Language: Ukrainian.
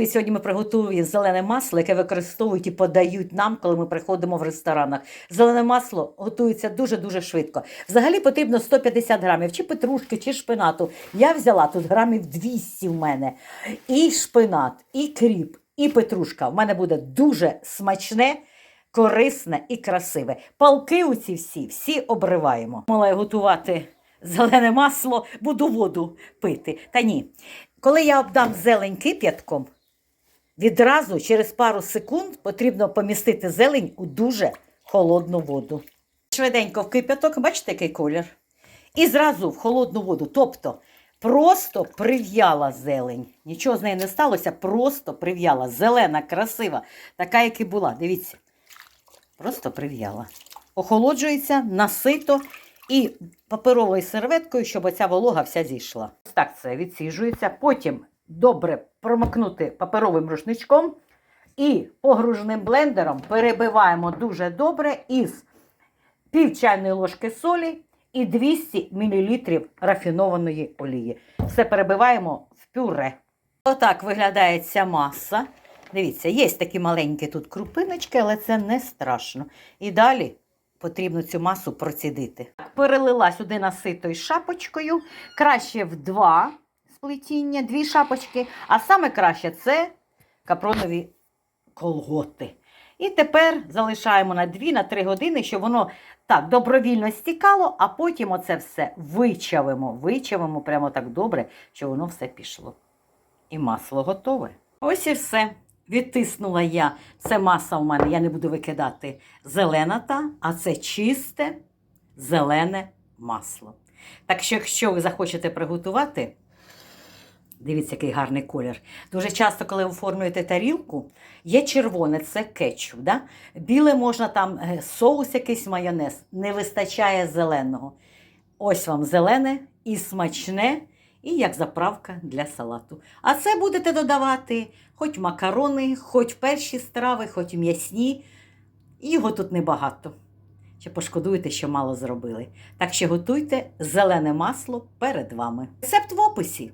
І Сьогодні ми приготуємо зелене масло, яке використовують і подають нам, коли ми приходимо в ресторанах. Зелене масло готується дуже-дуже швидко. Взагалі потрібно 150 грамів, чи петрушки, чи шпинату. Я взяла тут грамів 200 в мене. І шпинат, і кріп, і петрушка. В мене буде дуже смачне, корисне і красиве. Палки у ці всі, всі обриваємо. Мала готувати зелене масло, буду воду пити. Та ні. Коли я обдам зелень кип'ятком, відразу через пару секунд потрібно помістити зелень у дуже холодну воду. Швиденько в кип'яток, бачите, який колір? І зразу в холодну воду. Тобто просто прив'яла зелень. Нічого з нею не сталося, просто прив'яла. Зелена, красива, така, як і була. Дивіться. Просто прив'яла. Охолоджується, насито і паперовою серветкою, щоб оця волога вся зійшла. Так це відсіжується. Потім добре промокнути паперовим рушничком і погружним блендером перебиваємо дуже добре із пів чайної ложки солі і 200 мл рафінованої олії. Все перебиваємо в пюре. Отак виглядає ця маса. Дивіться, є такі маленькі тут крупиночки, але це не страшно. І далі потрібно цю масу процідити. Перелила сюди наситою шапочкою. Краще в два сплетіння, дві шапочки. А саме краще це капронові колготи. І тепер залишаємо на 2-3 години, щоб воно так добровільно стікало, а потім оце все вичавимо. Вичавимо прямо так добре, щоб воно все пішло. І масло готове. Ось і все. Відтиснула я. Це маса у мене, я не буду викидати зелена та, а це чисте зелене масло. Так що, якщо ви захочете приготувати, дивіться, який гарний колір. Дуже часто, коли оформлюєте тарілку, є червоне, це кетчуп. Да? Біле можна там е, соус, якийсь майонез, не вистачає зеленого. Ось вам зелене і смачне, і як заправка для салату. А це будете додавати хоч макарони, хоч перші страви, хоч м'ясні. Його тут небагато. Чи пошкодуєте, що мало зробили. Так що готуйте зелене масло перед вами. Рецепт в описі.